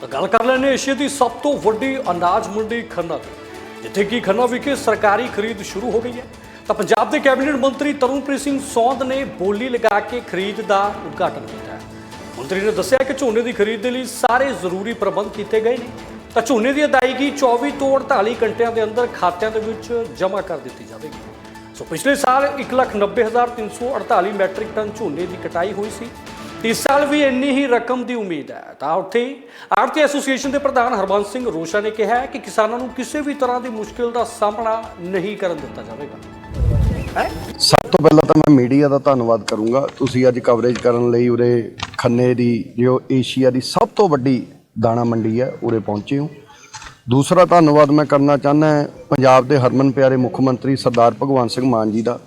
ਤਾਂ ਗੱਲ ਕਰ ਲੈਣੇ ਏਸ਼ੀਆ ਦੀ ਸਭ ਤੋਂ ਵੱਡੀ ਅਨਾਜ ਮੰਡੀ ਖੰਨਾ ਦੀ, ਜਿੱਥੇ ਕਿ ਖੰਨਾ ਵਿਖੇ ਸਰਕਾਰੀ ਖਰੀਦ ਸ਼ੁਰੂ ਹੋ ਗਈ ਹੈ। ਤਾਂ ਪੰਜਾਬ ਦੇ ਕੈਬਨਿਟ ਮੰਤਰੀ ਤਰੁਣਪ੍ਰੀਤ ਸਿੰਘ ਸੌਂਦ ਨੇ ਬੋਲੀ ਲਗਾ ਕੇ ਖਰੀਦ ਦਾ ਉਦਘਾਟਨ ਕੀਤਾ ਹੈ। ਮੰਤਰੀ ਨੇ ਦੱਸਿਆ ਕਿ ਝੋਨੇ ਦੀ ਖਰੀਦ ਦੇ ਲਈ ਸਾਰੇ ਜ਼ਰੂਰੀ ਪ੍ਰਬੰਧ ਕੀਤੇ ਗਏ ਨੇ। ਤਾਂ ਝੋਨੇ ਦੀ ਅਦਾਇਗੀ 24 ਤੋਂ 48 ਘੰਟਿਆਂ ਦੇ ਅੰਦਰ ਖਾਤਿਆਂ ਦੇ ਵਿੱਚ ਜਮ੍ਹਾਂ ਕਰ ਦਿੱਤੀ ਜਾਵੇਗੀ। ਸੋ ਪਿਛਲੇ ਸਾਲ 190348 ਮੈਟ੍ਰਿਕ ਟਨ ਝੋਨੇ ਦੀ ਕਟਾਈ ਹੋਈ ਸੀ। ਇਸ ਸਾਲ ਵੀ ਇੰਨੀ ਹੀ ਰਕਮ ਦੀ ਉਮੀਦ ਹੈ। ਤਾਂ ਉੱਥੇ ਆੜਤੀ ਐਸੋਸੀਏਸ਼ਨ ਦੇ ਪ੍ਰਧਾਨ ਹਰਬੰਸ ਸਿੰਘ ਰੋਸ਼ਾ ਨੇ ਕਿਹਾ ਕਿ ਕਿਸਾਨਾਂ ਨੂੰ ਕਿਸੇ ਵੀ ਤਰ੍ਹਾਂ ਦੀ ਮੁਸ਼ਕਿਲ ਦਾ ਸਾਹਮਣਾ ਨਹੀਂ ਕਰਨ ਦਿੱਤਾ ਜਾਵੇਗਾ। ਸਭ ਤੋਂ ਪਹਿਲਾਂ ਤਾਂ ਮੈਂ ਮੀਡੀਆ ਦਾ ਧੰਨਵਾਦ ਕਰੂੰਗਾ। ਤੁਸੀਂ ਅੱਜ ਕਵਰੇਜ ਕਰਨ ਲਈ ਉਰੇ ਖੰਨੇ ਦੀ, ਜੋ ਏਸ਼ੀਆ ਦੀ ਸਭ ਤੋਂ ਵੱਡੀ ਦਾਣਾ ਮੰਡੀ ਹੈ, ਉਰੇ ਪਹੁੰਚੇ ਹੋ। ਦੂਸਰਾ ਧੰਨਵਾਦ ਮੈਂ ਕਰਨਾ ਚਾਹੁੰਦਾ ਪੰਜਾਬ ਦੇ ਹਰਮਨ ਪਿਆਰੇ ਮੁੱਖ ਮੰਤਰੀ ਸਰਦਾਰ ਭਗਵੰਤ ਸਿੰਘ ਮਾਨ ਜੀ ਦਾ।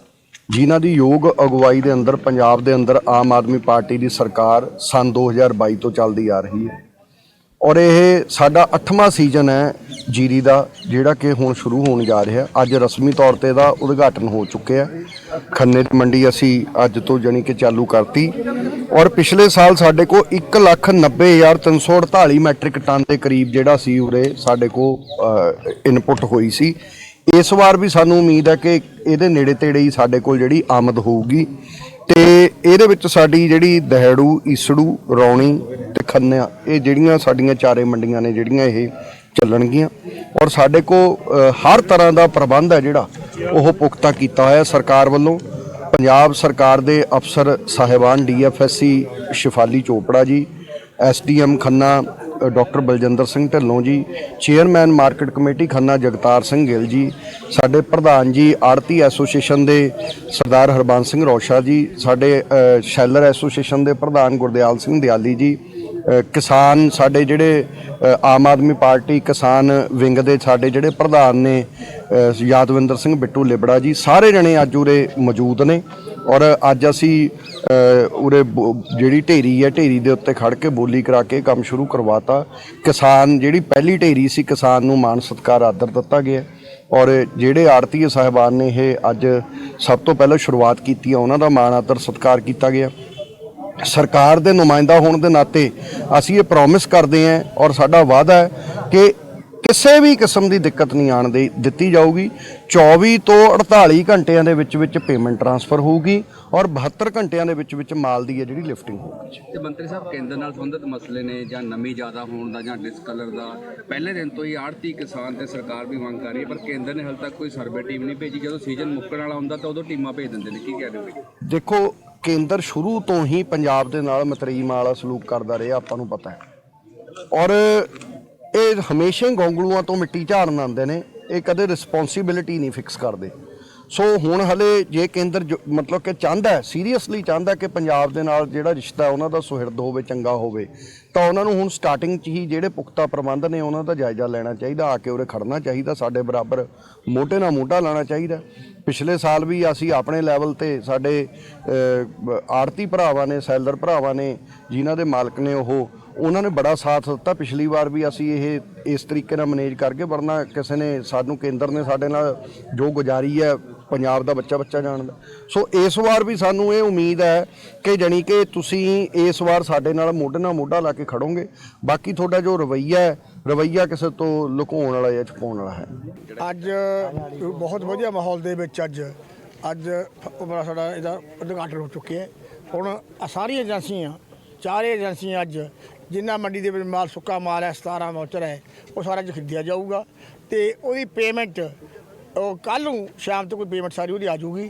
ਜਿਨ੍ਹਾਂ ਦੀ ਯੋਗ ਅਗਵਾਈ ਦੇ ਅੰਦਰ, ਪੰਜਾਬ ਦੇ ਅੰਦਰ ਆਮ ਆਦਮੀ ਪਾਰਟੀ ਦੀ ਸਰਕਾਰ ਸਨ 2022 ਤੋਂ ਚੱਲਦੀ ਆ ਰਹੀ ਹੈ। ਔਰ ਇਹ ਸਾਡਾ 8ਵਾਂ ਸੀਜ਼ਨ ਹੈ ਜੀਰੀ ਦਾ, ਜਿਹੜਾ ਕਿ ਹੁਣ ਸ਼ੁਰੂ ਹੋਣ ਜਾ ਰਿਹਾ। ਅੱਜ ਰਸਮੀ ਤੌਰ ਤੇ ਦਾ ਉਦਘਾਟਨ ਹੋ ਚੁੱਕਿਆ ਖੰਨੇ ਦੀ ਮੰਡੀ ਅਸੀਂ ਅੱਜ ਤੋਂ ਜਾਣੀ ਕਿ ਚਾਲੂ ਕਰਤੀ। ਔਰ ਪਿਛਲੇ ਸਾਲ ਸਾਡੇ ਕੋਲ 190348 ਮੈਟ੍ਰਿਕ ਟਨ ਦੇ ਕਰੀਬ ਜਿਹੜਾ ਸੀ ਉਰੇ ਸਾਡੇ ਕੋਲ ਇਨਪੁਟ ਹੋਈ ਸੀ। ਇਸ ਵਾਰ ਵੀ ਸਾਨੂੰ ਉਮੀਦ ਹੈ ਕਿ ਇਹਦੇ ਨੇੜੇ ਤੇੜੇ ਹੀ ਸਾਡੇ ਕੋਲ ਜਿਹੜੀ ਆਮਦ ਹੋਊਗੀ ਤੇ ਇਹਦੇ ਵਿੱਚ ਸਾਡੀ ਜਿਹੜੀ ਦਹਿੜੂ, ਈਸੜੂ, ਰੌਣੀ ਤੇ ਖੰਨਾ ਇਹ ਜਿਹੜੀਆਂ ਸਾਡੀਆਂ ਚਾਰੇ ਮੰਡੀਆਂ ਨੇ ਜਿਹੜੀਆਂ ਇਹ ਚੱਲਣਗੀਆਂ ਔਰ ਸਾਡੇ ਕੋਲ ਹਰ ਤਰ੍ਹਾਂ ਦਾ ਪ੍ਰਬੰਧ ਹੈ ਜਿਹੜਾ ਉਹ ਪੁਖਤਾ ਕੀਤਾ ਹੋਇਆ ਸਰਕਾਰ ਵੱਲੋਂ। ਪੰਜਾਬ ਸਰਕਾਰ ਦੇ ਅਫਸਰ ਸਾਹਿਬਾਨ DFSC Shifali Chopra ji SDM Khanna doctor Baljinder Singh Dhillon ji, chairman market committee Khanna Jagtar Singh Gill ji, ਸਾਡੇ ਪ੍ਰਧਾਨ ਜੀ ਆੜਤੀ ਐਸੋਸੀਏਸ਼ਨ ਦੇ ਸਰਦਾਰ ਹਰਬੰਸ ਸਿੰਘ ਰੌਸ਼ਾ ਜੀ, ਸਾਡੇ ਸ਼ੈਲਰ ਐਸੋਸੀਏਸ਼ਨ ਦੇ ਪ੍ਰਧਾਨ ਗੁਰਦਿਆਲ ਸਿੰਘ ਦਿਆਲੀ ਜੀ ਕਿਸਾਨ ਸਾਡੇ ਜਿਹੜੇ ਆਮ ਆਦਮੀ ਪਾਰਟੀ ਕਿਸਾਨ ਵਿੰਗ ਦੇ ਸਾਡੇ ਜਿਹੜੇ ਪ੍ਰਧਾਨ ਨੇ ਯਾਦਵਿੰਦਰ ਸਿੰਘ ਬਿੱਟੂ ਲਿਬੜਾ ਜੀ, ਸਾਰੇ ਜਣੇ ਅੱਜ ਉਰੇ ਮੌਜੂਦ ਨੇ। ਔਰ ਅੱਜ ਅਸੀਂ ਉਰੇ ਬੋ- ਜਿਹੜੀ ਢੇਰੀ ਹੈ, ਢੇਰੀ ਦੇ ਉੱਤੇ ਖੜ ਕੇ ਬੋਲੀ ਕਰਾ ਕੇ ਕੰਮ ਸ਼ੁਰੂ ਕਰਵਾਤਾ। ਕਿਸਾਨ, ਜਿਹੜੀ ਪਹਿਲੀ ਢੇਰੀ ਸੀ, ਕਿਸਾਨ ਨੂੰ ਮਾਨ ਸਤਕਾਰ ਆਦਰ ਦਿੱਤਾ ਗਿਆ। ਔਰ ਜਿਹੜੇ ਆੜਤੀਏ ਸਾਹਿਬਾਨ ਨੇ ਇਹ ਅੱਜ ਸਭ ਤੋਂ ਪਹਿਲਾਂ ਸ਼ੁਰੂਆਤ ਕੀਤੀ ਆ ਉਹਨਾਂ ਦਾ ਮਾਣ ਆਦਰ ਸਤਕਾਰ ਕੀਤਾ ਗਿਆ। ਸਰਕਾਰ ਦੇ ਨੁਮਾਇੰਦਾ ਹੋਣ ਦੇ ਨਾਤੇ ਅਸੀਂ ਇਹ ਪ੍ਰੋਮਿਸ ਕਰਦੇ ਹਾਂ ਔਰ ਸਾਡਾ ਵਾਅਦਾ ਹੈ ਕਿ ਕਿਸੇ ਵੀ ਕਿਸਮ ਦੀ ਦਿੱਕਤ ਨਹੀਂ ਆਣ ਦੇ ਦਿੱਤੀ ਜਾਊਗੀ। 24 ਤੋਂ 48 ਘੰਟਿਆਂ ਦੇ ਵਿੱਚ ਵਿੱਚ ਪੇਮੈਂਟ ਟ੍ਰਾਂਸਫਰ ਹੋਊਗੀ ਔਰ 72 ਘੰਟਿਆਂ ਦੇ ਵਿੱਚ ਵਿੱਚ ਮਾਲ ਦੀ ਹੈ ਜਿਹੜੀ ਲਿਫਟਿੰਗ ਹੋਊਗੀ ਤੇ ਮੰਤਰੀ ਸਾਹਿਬ ਕੇਂਦਰ ਨਾਲ ਸੰਬੰਧਿਤ ਮਸਲੇ ਨੇ ਜਾਂ ਨਮੀ ਜ਼ਿਆਦਾ ਹੋਣ ਦਾ ਜਾਂ ਡਿਸਕਲਰ ਦਾ ਪਹਿਲੇ ਦਿਨ ਤੋਂ ਹੀ ਆੜਤੀ ਕਿਸਾਨ ਤੇ ਸਰਕਾਰ ਵੀ ਮੰਗ ਕਰ ਰਹੀ ਹੈ ਪਰ ਕੇਂਦਰ ਨੇ ਹਾਲੇ ਤੱਕ ਕੋਈ ਸਰਵੇ ਟੀਮ ਨਹੀਂ ਭੇਜੀ। ਜਦੋਂ ਸੀਜ਼ਨ ਮੁੱਕਣ ਵਾਲਾ ਹੁੰਦਾ ਤਾਂ ਉਦੋਂ ਟੀਮਾਂ ਭੇਜ ਦਿੰਦੇ ਨੇ। ਕੀ ਕਹਿ ਰਹੇ ਹੋ ਦੇਖੋ ਕੇਂਦਰ ਸ਼ੁਰੂ ਤੋਂ ਹੀ ਪੰਜਾਬ ਦੇ ਨਾਲ ਮਤਰੀਮ ਵਾਲਾ ਸਲੂਕ ਕਰਦਾ ਰਿਹਾ ਆਪਾਂ ਨੂੰ ਪਤਾ ਹੈ। ਔਰ ਇਹ ਹਮੇਸ਼ਾ ਹੀ ਗੋਂਗਲੂਆਂ ਤੋਂ ਮਿੱਟੀ ਝਾੜਨ ਆਉਂਦੇ ਨੇ, ਇਹ ਕਦੇ ਰਿਸਪੌਂਸਿਬਿਲਿਟੀ ਨਹੀਂ ਫਿਕਸ ਕਰਦੇ। ਸੋ ਹੁਣ ਹਲੇ ਜੇ ਕੇਂਦਰ ਜੋ- ਮਤਲਬ ਕਿ ਚਾਹੁੰਦਾ ਸੀਰੀਅਸਲੀ ਚਾਹੁੰਦਾ ਕਿ ਪੰਜਾਬ ਦੇ ਨਾਲ ਜਿਹੜਾ ਰਿਸ਼ਤਾ ਉਹਨਾਂ ਦਾ ਸੁਹਿਰਦ ਹੋਵੇ, ਚੰਗਾ ਹੋਵੇ ਤਾਂ ਉਹਨਾਂ ਨੂੰ ਹੁਣ ਸਟਾਰਟਿੰਗ 'ਚ ਹੀ ਜਿਹੜੇ ਪੁਖਤਾ ਪ੍ਰਬੰਧ ਨੇ, ਉਹਨਾਂ ਦਾ ਜਾਇਜ਼ਾ ਲੈਣਾ ਚਾਹੀਦਾ, ਆ ਕੇ ਉਰੇ ਖੜਨਾ ਚਾਹੀਦਾ, ਸਾਡੇ ਬਰਾਬਰ ਮੋਟੇ ਨਾਲ ਮੋਢਾ ਲਾਣਾ ਚਾਹੀਦਾ। ਪਿਛਲੇ ਸਾਲ ਵੀ ਅਸੀਂ ਆਪਣੇ ਲੈਵਲ ਤੇ ਸਾਡੇ ਆੜਤੀ ਭਰਾਵਾਂ ਨੇ, ਸੈਲਰ ਭਰਾਵਾਂ ਨੇ, ਜਿਨ੍ਹਾਂ ਦੇ ਮਾਲਕ ਨੇ ਉਹ, ਉਹਨਾਂ ਨੇ ਬੜਾ ਸਾਥ ਦਿੱਤਾ। ਪਿਛਲੀ ਵਾਰ ਵੀ ਅਸੀਂ ਇਹ, ਇਸ ਤਰੀਕੇ ਨਾਲ ਮੈਨੇਜ ਕਰਕੇ, ਵਰਨਾ ਕਿਸੇ ਨੇ, ਸਾਨੂੰ ਕੇਂਦਰ ਨੇ ਸਾਡੇ ਨਾਲ ਜੋ ਗੁਜ਼ਾਰੀ ਹੈ ਪੰਜਾਬ ਦਾ ਬੱਚਾ ਬੱਚਾ ਜਾਣਦਾ। ਸੋ ਇਸ ਵਾਰ ਵੀ ਸਾਨੂੰ ਇਹ ਉਮੀਦ ਹੈ ਕਿ ਜਾਣੀ ਕਿ ਤੁਸੀਂ ਇਸ ਵਾਰ ਸਾਡੇ ਨਾਲ ਮੋਢੇ ਨਾਲ ਮੋਢਾ ਲਾ ਕੇ ਖੜੋਗੇ। ਬਾਕੀ ਤੁਹਾਡਾ ਜੋ ਰਵੱਈਆ ਹੈ, ਰਵੱਈਆ ਕਿਸੇ ਤੋਂ ਲੁਕਾਉਣ ਵਾਲਾ ਜਾਂ ਛੁਪਾਉਣ ਵਾਲਾ ਹੈ। ਅੱਜ ਬਹੁਤ ਵਧੀਆ ਮਾਹੌਲ ਦੇ ਵਿੱਚ ਅੱਜ ਅੱਜ ਬੜਾ ਸਾਡਾ ਇਹਦਾ ਉਦਘਾਟਨ ਹੋ ਚੁੱਕਿਆ ਹੁਣ ਸਾਰੀਆਂ ਏਜੰਸੀਆਂ, ਚਾਰੇ ਏਜੰਸੀਆਂ ਅੱਜ ਜਿੰਨਾ ਮੰਡੀ ਦੇ ਵਿੱਚ ਮਾਲ ਸੁੱਕਾ ਮਾਲ ਹੈ 17 ਮੌਚਰ ਹੈ, ਉਹ ਸਾਰਾ ਖਰੀਦਿਆ ਜਾਊਗਾ ਤੇ ਉਹਦੀ ਪੇਮੈਂਟ ਉਹ ਕੱਲ ਨੂੰ ਸ਼ਾਮ ਤੱਕ ਕੋਈ ਪੇਮੈਂਟ ਸਾਰੀ ਉਹਦੀ ਆ ਜਾਊਗੀ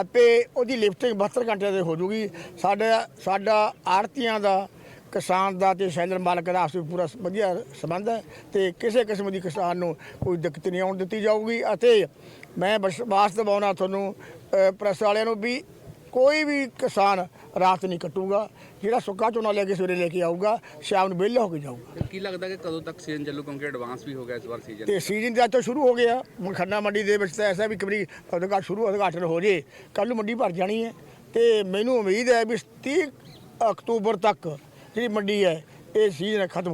ਅਤੇ ਉਹਦੀ ਲਿਫਟਿੰਗ 72 ਘੰਟਿਆਂ ਦੇ ਹੋ ਜਾਊਗੀ। ਸਾਡਾ ਸਾਡਾ ਆੜਤੀਆਂ ਦਾ ਕਿਸਾਨ ਦਾ ਤੇ ਸ਼ੈਲਰ ਮਾਲਕ ਦਾ ਆਪਸ ਵਿੱਚ ਪੂਰਾ ਵਧੀਆ ਸੰਬੰਧ ਹੈ ਤੇ ਕਿਸੇ ਕਿਸਮ ਦੀ ਕਿਸਾਨ ਨੂੰ ਕੋਈ ਦਿੱਕਤ ਨਹੀਂ ਆਉਣ ਦਿੱਤੀ ਜਾਊਗੀ ਅਤੇ ਮੈਂ ਵਿਸ਼ਵਾਸ ਦਿਵਾਉਣਾ ਤੁਹਾਨੂੰ ਅ, ਪ੍ਰੈਸ ਵਾਲਿਆਂ ਨੂੰ ਵੀ ਕੋਈ ਵੀ ਕਿਸਾਨ ਰਾਤ ਨਹੀਂ ਕੱਟੂਗਾ। ਜਿਹੜਾ ਸੁੱਕਾ ਝੋਨਾ ਲੈ ਕੇ ਸਵੇਰੇ ਲੈ ਕੇ ਆਊਗਾ ਸ਼ਾਮ ਨੂੰ ਵਿਹਲਾ ਹੋ ਕੇ ਜਾਊਗਾ। ਕੀ ਲੱਗਦਾ ਕਿ ਕਦੋਂ ਤੱਕ ਸੀਜ਼ਨ ਚੱਲੂ? ਕਿਉਂਕਿ ਐਡਵਾਂਸ ਵੀ ਹੋ ਗਿਆ ਇਸ ਵਾਰ ਸੀਜ਼ਨ ਤੇ ਸੀਜ਼ਨ ਤਾਂ ਅੱਜ ਤੋਂ ਸ਼ੁਰੂ ਹੋ ਗਿਆ। ਹੁਣ ਖੰਨਾ ਮੰਡੀ ਦੇ ਵਿੱਚ ਤਾਂ ਐਸਾ ਵੀ ਕਬਰੀ ਉਦਘਾਟਨ ਸ਼ੁਰੂ ਉਦਘਾਟਨ ਹੋ ਜੇ। ਕੱਲ ਨੂੰ ਮੰਡੀ ਭਰ ਜਾਣੀ ਹੈ। ਤੇ ਮੈਨੂੰ ਉਮੀਦ ਹੈ ਵੀ 30 ਅਕਤੂਬਰ ਤੱਕ ਜਿਹੜੀ ਮੰਡੀ ਹੈ ਇਹ ਸੀਜ਼ਨ ਖਤਮ